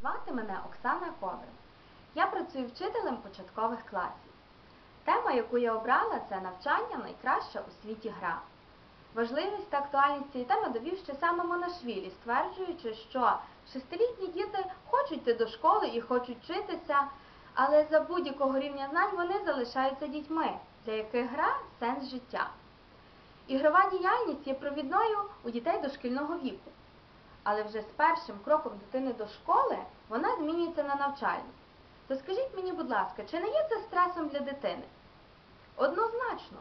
Звати мене Оксана Коваль. Я працюю вчителем початкових класів. Тема, яку я обрала, це навчання найкраща у світі гра. Важливість та актуальність цієї теми довів ще саме Монашвілі, стверджуючи, що шестилітні діти хочуть йти до школи і хочуть вчитися, але за будь-якого рівня знань вони залишаються дітьми, для яких гра сенс життя. Ігрова діяльність є провідною у дітей дошкільного віку. Але вже з першим кроком дитини до школи вона змінюється на навчальну. То скажіть мені, будь ласка, чи не є це стресом для дитини? Однозначно.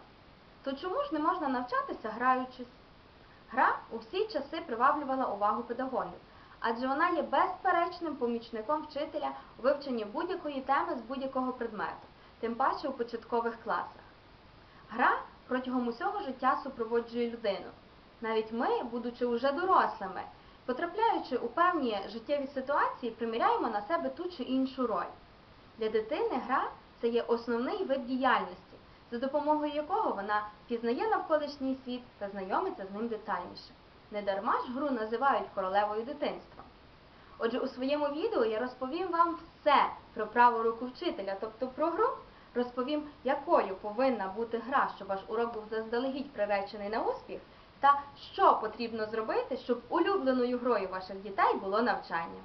То чому ж не можна навчатися, граючись? Гра у всі часи приваблювала увагу педагогів, адже вона є безперечним помічником вчителя у вивченні будь-якої теми з будь-якого предмету, тим паче у початкових класах. Гра протягом усього життя супроводжує людину. Навіть ми, будучи уже дорослими, потрапляючи у певні життєві ситуації, приміряємо на себе ту чи іншу роль. Для дитини гра це є основний вид діяльності, за допомогою якого вона пізнає навколишній світ та знайомиться з ним детальніше. Недарма ж гру називають королевою дитинства. Отже, у своєму відео я розповім вам все про праву руку вчителя, тобто про гру, розповім, якою повинна бути гра, щоб ваш урок був заздалегідь приречений на успіх, та що потрібно зробити, щоб улюбленою грою ваших дітей було навчання.